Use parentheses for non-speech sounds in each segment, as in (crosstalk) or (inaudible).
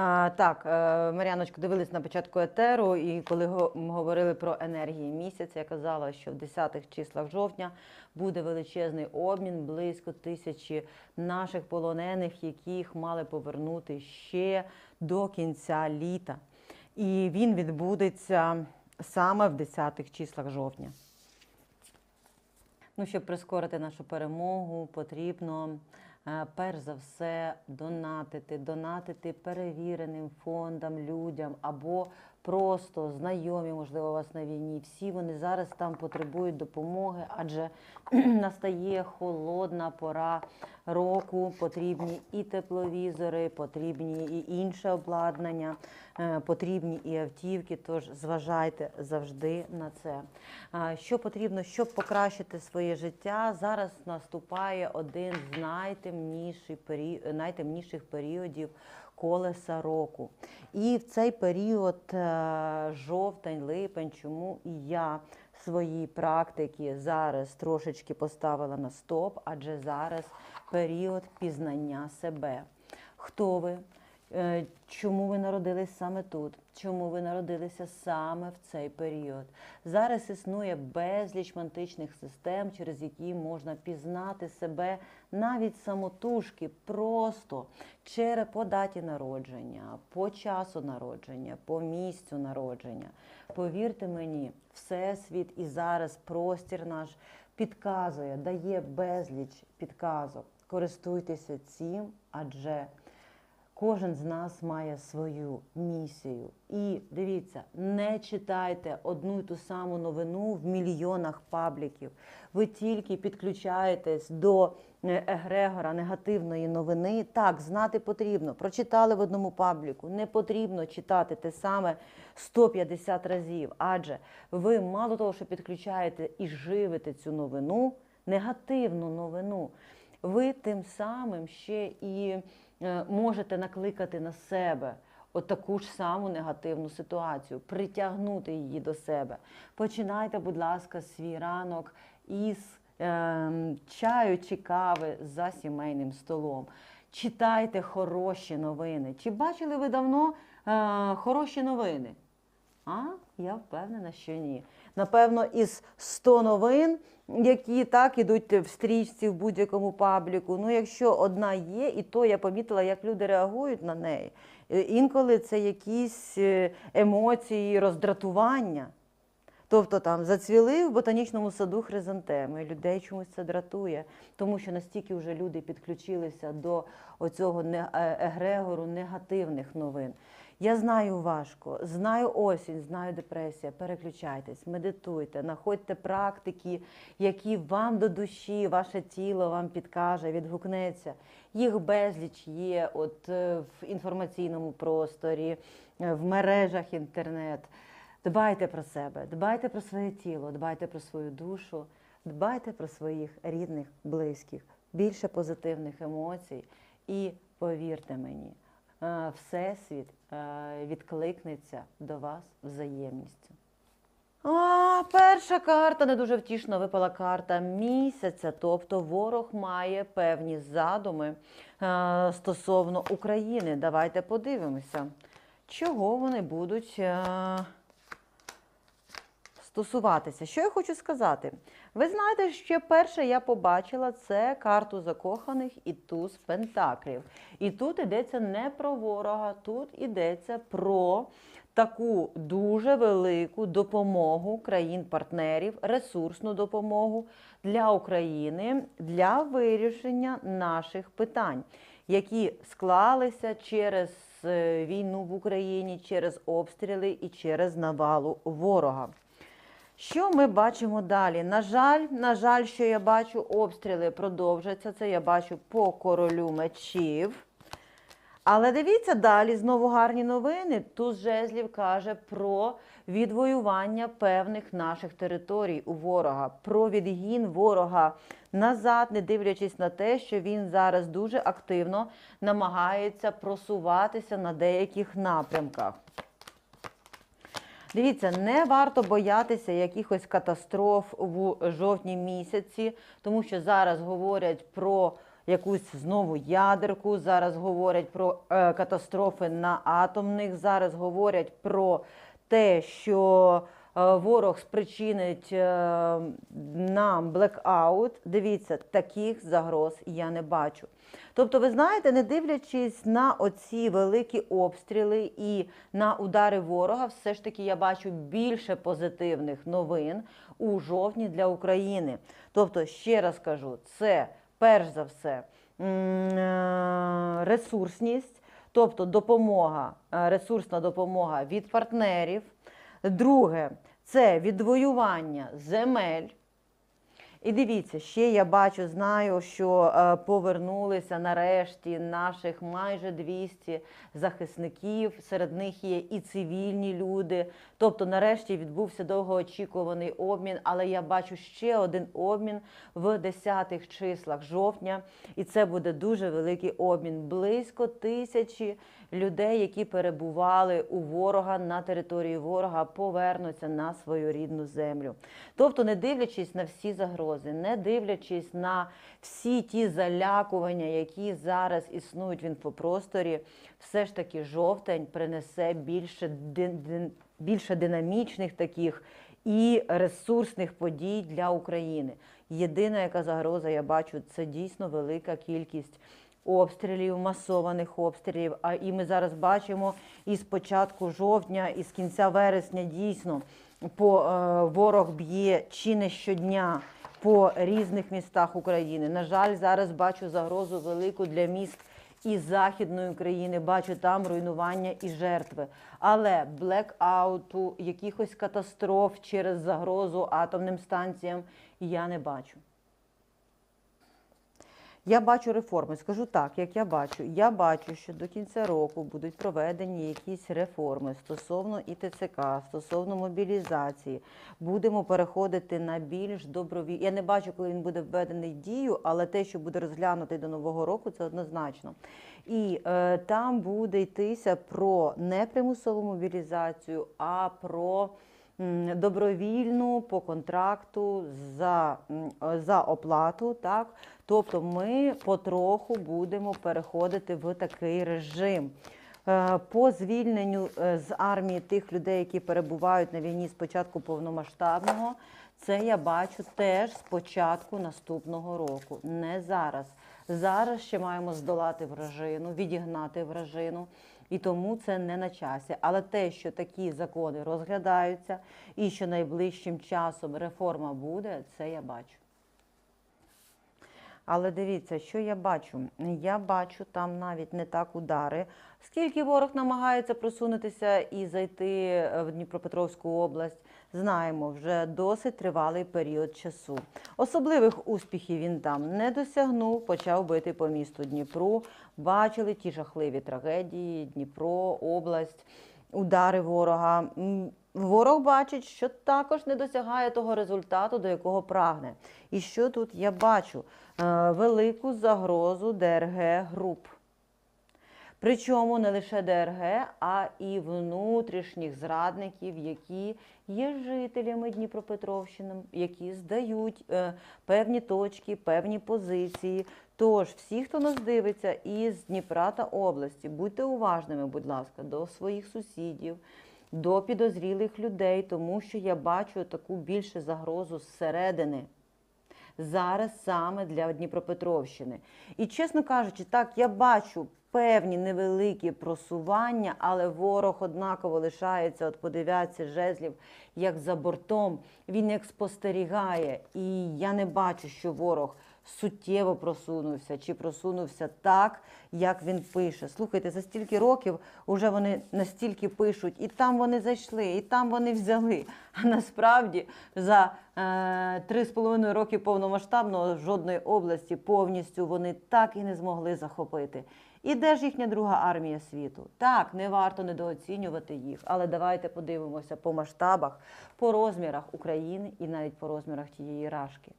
А, так, е, Мар'яночко, дивились на початку етеру, і коли го- говорили про енергії місяця, я казала, що в 10-х числах жовтня буде величезний обмін близько тисячі наших полонених, яких мали повернути ще до кінця літа. І він відбудеться саме в 10-х числах жовтня. Ну, щоб прискорити нашу перемогу, потрібно перш за все донатити, донатити перевіреним фондам, людям або просто знайомі, можливо, у вас на війні. Всі вони зараз там потребують допомоги, адже (clears throat) настає холодна пора року. Потрібні і тепловізори, потрібні і інше обладнання, е, потрібні і автівки. Тож зважайте завжди на це. Що потрібно, щоб покращити своє життя? Зараз наступає один з найтемніших, пері... найтемніших періодів колеса року. І в цей період е, жовтень, липень, чому і я свої практики зараз трошечки поставила на стоп, адже зараз період пізнання себе. Хто ви? Е, Чому ви народились саме тут? Чому ви народилися саме в цей період? Зараз існує безліч мантичних систем, через які можна пізнати себе навіть самотужки, просто через по даті народження, по часу народження, по місцю народження. Повірте мені, всесвіт і зараз простір наш підказує, дає безліч підказок. Користуйтеся цим, адже Кожен з нас має свою місію. І дивіться, не читайте одну й ту саму новину в мільйонах пабліків. Ви тільки підключаєтесь до е, егрегора негативної новини. Так, знати потрібно. Прочитали в одному пабліку. Не потрібно читати те саме 150 разів. Адже ви мало того, що підключаєте і живете цю новину, негативну новину. Ви тим самим ще і можете накликати на себе отаку ж саму негативну ситуацію, притягнути її до себе. Починайте, будь ласка, свій ранок із е, чаю чи кави за сімейним столом. Читайте хороші новини. Чи бачили ви давно е, хороші новини? А я впевнена, що ні. Напевно, із 100 новин, які так ідуть в стрічці в будь-якому пабліку. Ну, якщо одна є, і то я помітила, як люди реагують на неї. Е, Інколи це якісь е, емоції, роздратування. Тобто там зацвіли в ботанічному саду хризантеми. Людей чомусь це дратує, тому що настільки вже люди підключилися до оцього е, егрегору негативних новин. Я знаю важко, знаю осінь, знаю депресія. Переключайтесь, медитуйте, знаходьте практики, які вам до душі, ваше тіло вам підкаже, відгукнеться. Їх безліч є от е, в інформаційному просторі, е, в мережах інтернет. Дбайте про себе, дбайте про своє тіло, дбайте про свою душу, дбайте про своїх рідних, близьких, більше позитивних емоцій. І повірте мені, Всесвіт е, відкликнеться до вас взаємністю. А, перша карта не дуже втішно випала карта місяця. Тобто ворог має певні задуми е, стосовно України. Давайте подивимося, чого вони будуть. Стосуватися. Що я хочу сказати? Ви знаєте, що перше я побачила це карту закоханих і туз пентаклів. І тут йдеться не про ворога, тут йдеться про таку дуже велику допомогу країн-партнерів, ресурсну допомогу для України для вирішення наших питань, які склалися через е, війну в Україні, через обстріли і через навалу ворога. Що ми бачимо далі? На жаль, на жаль, що я бачу, обстріли продовжаться. Це я бачу по королю мечів. Але дивіться далі, знову гарні новини. Туз жезлів каже про відвоювання певних наших територій у ворога, про відгін ворога назад, не дивлячись на те, що він зараз дуже активно намагається просуватися на деяких напрямках. Дивіться, не варто боятися якихось катастроф в жовтні місяці, тому що зараз говорять про якусь знову ядерку. Зараз говорять про е, катастрофи на атомних. Зараз говорять про те, що ворог спричинить е, нам блекаут. Дивіться, таких загроз я не бачу. Тобто, ви знаєте, не дивлячись на оці великі обстріли і на удари ворога, все ж таки я бачу більше позитивних новин у жовтні для України. Тобто, ще раз кажу, це перш за все е, ресурсність, тобто допомога, е, ресурсна допомога від партнерів. Друге, це відвоювання земель. І дивіться, ще я бачу, знаю, що е, повернулися нарешті наших майже 200 захисників. Серед них є і цивільні люди. Тобто, нарешті відбувся довгоочікуваний обмін. Але я бачу ще один обмін в 10-х числах жовтня, і це буде дуже великий обмін. Близько тисячі людей, які перебували у ворога на території ворога, повернуться на свою рідну землю. Тобто, не дивлячись на всі загрози, не дивлячись на всі ті залякування, які зараз існують в інфопросторі, все ж таки жовтень принесе більше, більше динамічних таких і ресурсних подій для України. Єдина, яка загроза я бачу, це дійсно велика кількість обстрілів, масованих обстрілів. А і ми зараз бачимо і з початку жовтня, і з кінця вересня дійсно по е, ворог б'є чи не щодня по різних містах України. На жаль, зараз бачу загрозу велику для міст і західної України. Бачу там руйнування і жертви. Але блекауту, якихось катастроф через загрозу атомним станціям я не бачу. Я бачу реформи. Скажу так, як я бачу. Я бачу, що до кінця року будуть проведені якісь реформи стосовно ІТЦК, стосовно мобілізації. Будемо переходити на більш доброві. Я не бачу, коли він буде введений в дію, але те, що буде розглянутий до нового року, це однозначно. І е, там буде йтися про не примусову мобілізацію, а про добровільну по контракту за, е, за оплату. Так? Тобто ми потроху будемо переходити в такий режим. Е, По звільненню е, з армії тих людей, які перебувають на війні з початку повномасштабного, це я бачу теж з початку наступного року, не зараз. Зараз ще маємо здолати вражину, відігнати вражину, і тому це не на часі. Але те, що такі закони розглядаються, і що найближчим часом реформа буде, це я бачу. Але дивіться, що я бачу? Я бачу там навіть не так удари. Скільки ворог намагається просунутися і зайти в Дніпропетровську область, знаємо вже досить тривалий період часу. Особливих успіхів він там не досягнув, почав бити по місту Дніпру. Бачили ті жахливі трагедії, Дніпро, область, удари ворога. Ворог бачить, що також не досягає того результату, до якого прагне. І що тут я бачу? Е, Велику загрозу ДРГ груп. Причому не лише ДРГ, а і внутрішніх зрадників, які є жителями Дніпропетровщини, які здають е, певні точки, певні позиції. Тож, всі, хто нас дивиться із Дніпра та області, будьте уважними, будь ласка, до своїх сусідів, до підозрілих людей, тому що я бачу таку більше загрозу зсередини зараз саме для Дніпропетровщини. І чесно кажучи, так я бачу певні невеликі просування, але ворог однаково лишається. От подивляться жезлів, як за бортом. Він як спостерігає, і я не бачу, що ворог. Суттєво просунувся чи просунувся так, як він пише. Слухайте, за стільки років вже вони настільки пишуть, і там вони зайшли, і там вони взяли. А насправді за е, три з половиною роки повномасштабного жодної області повністю вони так і не змогли захопити. І де ж їхня друга армія світу? Так, не варто недооцінювати їх, але давайте подивимося по масштабах, по розмірах України і навіть по розмірах тієї рашки.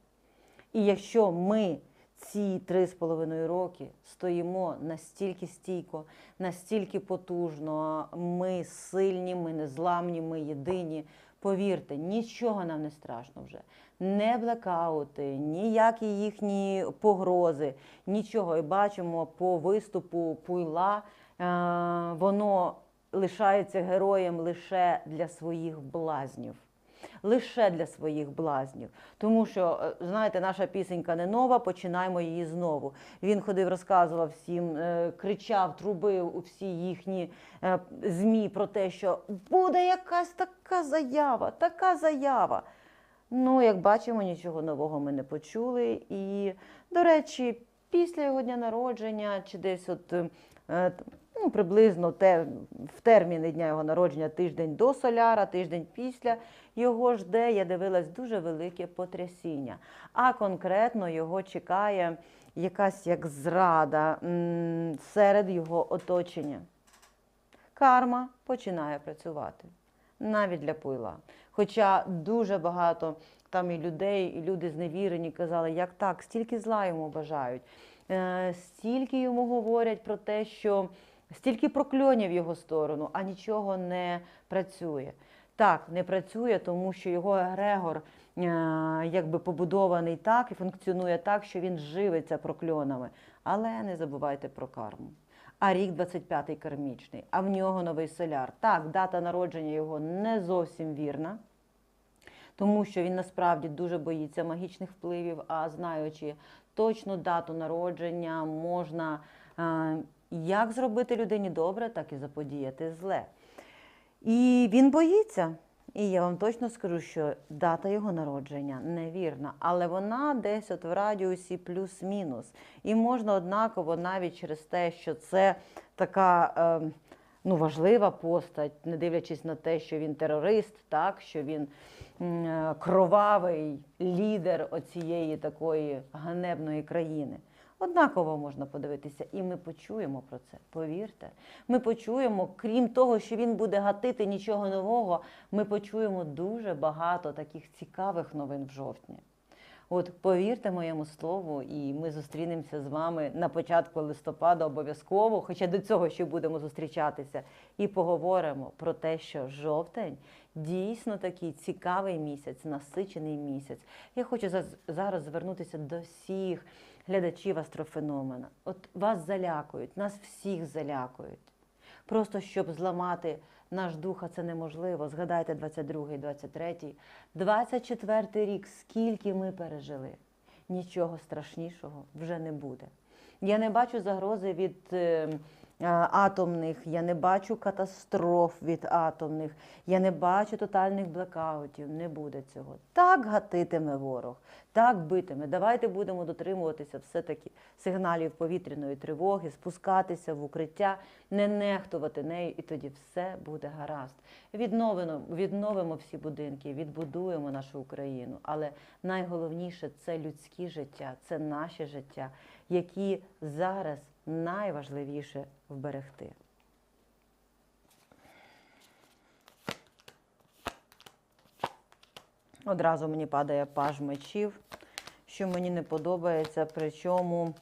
І якщо ми ці три з половиною роки стоїмо настільки стійко, настільки потужно, ми сильні, ми незламні, ми єдині, Повірте, нічого нам не страшно вже. Не блекаути, ніякі їхні погрози, нічого. І бачимо по виступу Пуйла, е, воно лишається героєм лише для своїх блазнів. Лише для своїх блазнів. Тому що, е, знаєте, наша пісенька не нова, починаємо її знову. Він ходив, розказував всім, е, кричав, трубив у всі їхні е, ЗМІ про те, що буде якась така заява, така заява. Ну, як бачимо, нічого нового ми не почули. І, до речі, після його дня народження, чи десь от ну, приблизно те, в терміни дня його народження, тиждень до соляра, тиждень після його жде, я дивилась дуже велике потрясіння. А конкретно його чекає якась як зрада серед його оточення. Карма починає працювати навіть для пуйла. Хоча дуже багато там і людей, і люди зневірені казали, як так, стільки зла йому бажають, е, стільки йому говорять про те, що стільки прокльонів в його сторону, а нічого не працює. Так, не працює, тому що його егрегор е, якби побудований так і функціонує так, що він живиться прокльонами. Але не забувайте про карму. А рік 25-й кармічний, а в нього новий соляр. Так, дата народження його не зовсім вірна, тому що він насправді дуже боїться магічних впливів, а знаючи точну дату народження, можна е, як зробити людині добре, так і заподіяти зле. І він боїться. І я вам точно скажу, що дата його народження невірна, але вона десь от в радіусі плюс-мінус. І можна однаково навіть через те, що це така е, ну, важлива постать, не дивлячись на те, що він терорист, так, що він е, кровавий лідер оцієї такої ганебної країни. Однаково можна подивитися, і ми почуємо про це. Повірте, ми почуємо, крім того, що він буде гатити нічого нового, ми почуємо дуже багато таких цікавих новин в жовтні. От повірте моєму слову, і ми зустрінемося з вами на початку листопада обов'язково, хоча до цього ще будемо зустрічатися, і поговоримо про те, що жовтень дійсно такий цікавий місяць, насичений місяць. Я хочу зараз звернутися до всіх глядачів астрофеномена. От вас залякують, нас всіх залякують. Просто щоб зламати наш дух, а це неможливо. Згадайте 22-й, 23-й, 24-й рік, скільки ми пережили. Нічого страшнішого вже не буде. Я не бачу загрози від е, е, атомних, я не бачу катастроф від атомних, я не бачу тотальних блекаутів. Не буде цього. Так гатитиме ворог, так битиме. Давайте будемо дотримуватися все-таки сигналів повітряної тривоги, спускатися в укриття, не нехтувати нею, і тоді все буде гаразд. Відновимо, відновимо всі будинки, відбудуємо нашу Україну. Але найголовніше це людські життя, це наше життя, які зараз найважливіше вберегти. Одразу мені падає паж мечів, що мені не подобається. Причому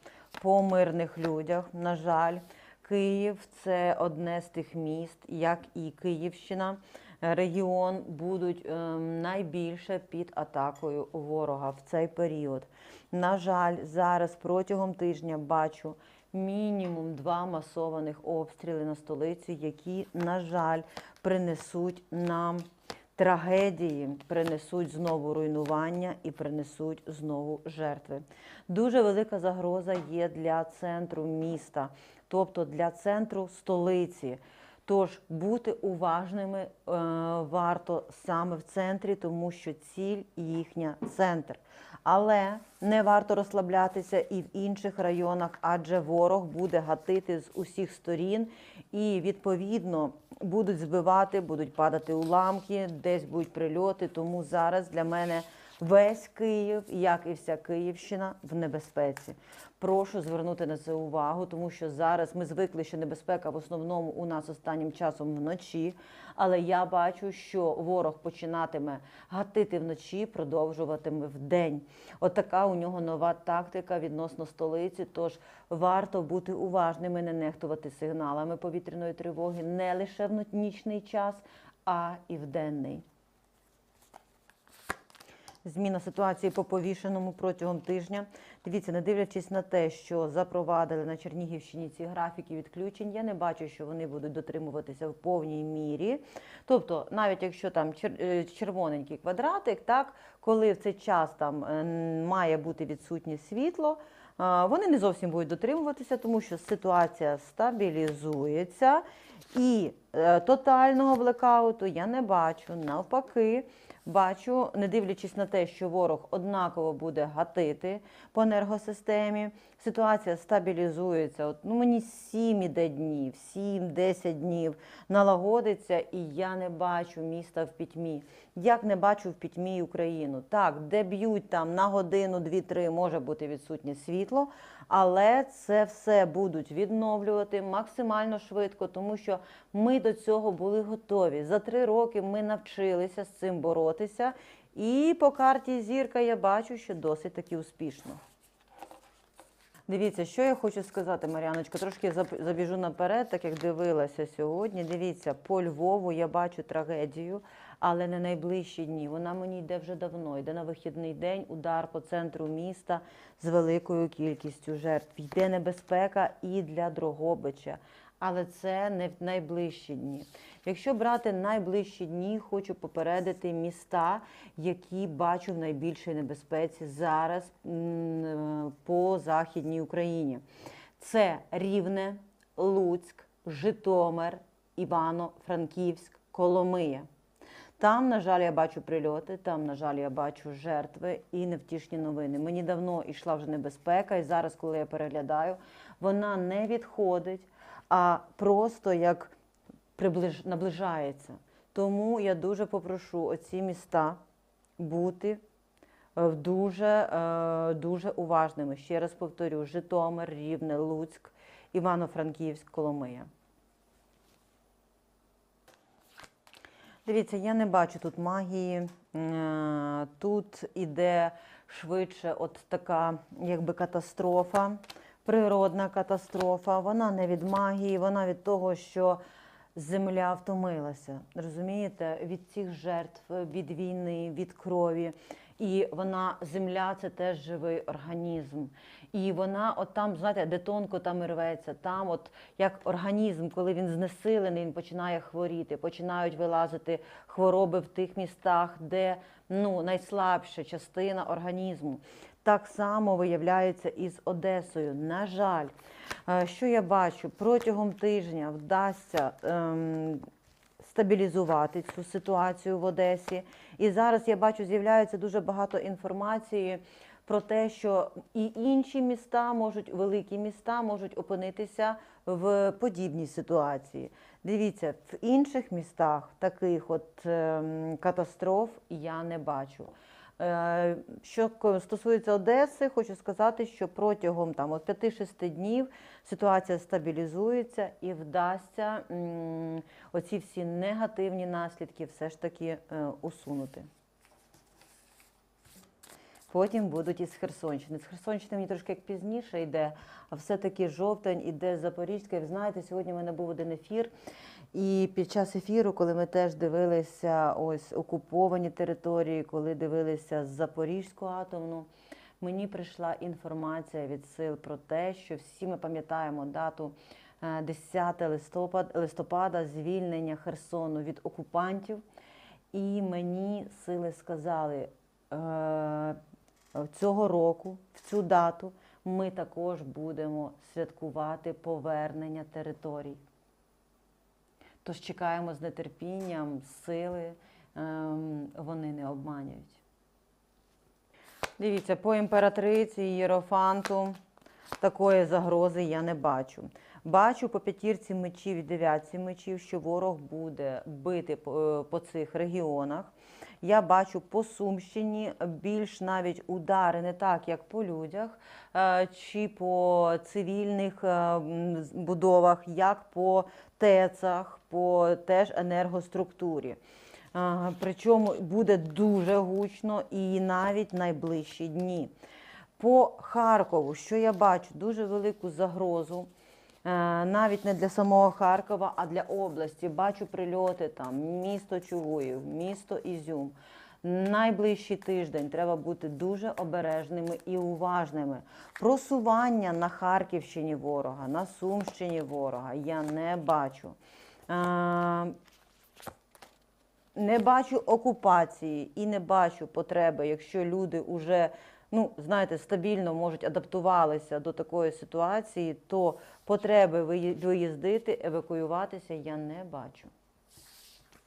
по мирних людях, на жаль, Київ це одне з тих міст, як і Київщина. Регіон будуть ем, найбільше під атакою ворога в цей період. На жаль, зараз протягом тижня бачу мінімум два масованих обстріли на столицю, які, на жаль, принесуть нам трагедії, принесуть знову руйнування і принесуть знову жертви. Дуже велика загроза є для центру міста, тобто для центру столиці. Тож бути уважними е, варто саме в центрі, тому що ціль їхня центр. Але не варто розслаблятися і в інших районах, адже ворог буде гатити з усіх сторін, і відповідно будуть збивати, будуть падати уламки, десь будуть прильоти. Тому зараз для мене весь Київ, як і вся Київщина, в небезпеці. Прошу звернути на це увагу, тому що зараз ми звикли, що небезпека в основному у нас останнім часом вночі. Але я бачу, що ворог починатиме гатити вночі, продовжуватиме вдень. От така у нього нова тактика відносно столиці. Тож варто бути уважними, не нехтувати сигналами повітряної тривоги не лише в нічний час, а і в денний. Зміна ситуації по повішеному протягом тижня. Дивіться, не дивлячись на те, що запровадили на Чернігівщині ці графіки відключень, я не бачу, що вони будуть дотримуватися в повній мірі. Тобто, навіть якщо там е, червоненький квадратик, так коли в цей час там е, має бути відсутнє світло, е, вони не зовсім будуть дотримуватися, тому що ситуація стабілізується. І тотального блекауту я не бачу. Навпаки, бачу, не дивлячись на те, що ворог однаково буде гатити по енергосистемі. Ситуація стабілізується. От, ну, мені 7 іде днів, 7-10 днів налагодиться, і я не бачу міста в пітьмі. Як не бачу в пітьмі Україну. Так, де б'ють там на годину, дві-три може бути відсутнє світло, але це все будуть відновлювати максимально швидко, тому що ми до цього були готові. За три роки ми навчилися з цим боротися. І по карті зірка я бачу, що досить таки успішно. Дивіться, що я хочу сказати, Мар'яночко. Трошки забіжу наперед, так як дивилася сьогодні. Дивіться, по Львову я бачу трагедію, але не найближчі дні. Вона мені йде вже давно. Йде на вихідний день удар по центру міста з великою кількістю жертв. Йде небезпека і для Дрогобича. Але це не в найближчі дні. Якщо брати найближчі дні, хочу попередити міста, які бачу в найбільшій небезпеці зараз по Західній Україні. Це Рівне, Луцьк, Житомир, Івано-Франківськ, Коломия. Там, на жаль, я бачу прильоти, там, на жаль, я бачу жертви і невтішні новини. Мені давно йшла вже небезпека, і зараз, коли я переглядаю, вона не відходить, а просто як приближ... наближається. Тому я дуже попрошу оці міста бути е, дуже, е, дуже уважними. Ще раз повторю: Житомир, Рівне, Луцьк, Івано-Франківськ, Коломия. Дивіться, я не бачу тут магії. Е, Тут іде швидше от така якби катастрофа, природна катастрофа. Вона не від магії, вона від того, що земля втомилася. Розумієте, від цих жертв, від війни, від крові. І вона, земля це теж живий організм. І вона, от там, знаєте, де тонко там і рветься, там, от як організм, коли він знесилений, він починає хворіти, починають вилазити хвороби в тих містах, де ну, найслабша частина організму. Так само виявляється і з Одесою. На жаль, Е, що я бачу, протягом тижня вдасться. Ем, стабілізувати цю ситуацію в Одесі. І зараз я бачу, з'являється дуже багато інформації про те, що і інші міста можуть, великі міста можуть опинитися в подібній ситуації. Дивіться, в інших містах таких от ем, катастроф я не бачу. Е, Що стосується Одеси, хочу сказати, що протягом там от 5-6 днів ситуація стабілізується і вдасться оці всі негативні наслідки все ж таки е, усунути. Потім будуть із Херсонщини. З Херсонщини мені трошки як пізніше йде, а все-таки жовтень іде з Запорізька. Ви знаєте, сьогодні в мене був один ефір. І під час ефіру, коли ми теж дивилися ось окуповані території, коли дивилися Запорізьку атомну, мені прийшла інформація від сил про те, що всі ми пам'ятаємо дату е, 10 листопада, листопада звільнення Херсону від окупантів. І мені сили сказали, е, цього року, в цю дату, ми також будемо святкувати повернення територій. Тож чекаємо з нетерпінням, сили ем, вони не обманюють. Дивіться, по імператриці Єрофанту такої загрози я не бачу. Бачу по п'ятірці мечів і дев'ятці мечів, що ворог буде бити по, по цих регіонах. Я бачу по Сумщині більш навіть удари не так, як по людях е, чи по цивільних е, будовах, як по ТЕЦах, по теж енергоструктурі. Причому буде дуже гучно і навіть найближчі дні. По Харкову, що я бачу, дуже велику загрозу. е, Навіть не для самого Харкова, а для області. Бачу прильоти там, місто Чугуїв, місто Ізюм. Найближчий тиждень треба бути дуже обережними і уважними. Просування на Харківщині ворога, на Сумщині ворога я не бачу. Е, не бачу окупації і не бачу потреби, якщо люди вже, ну, знаєте, стабільно можуть адаптувалися до такої ситуації, то потреби виї- виїздити, евакуюватися я не бачу.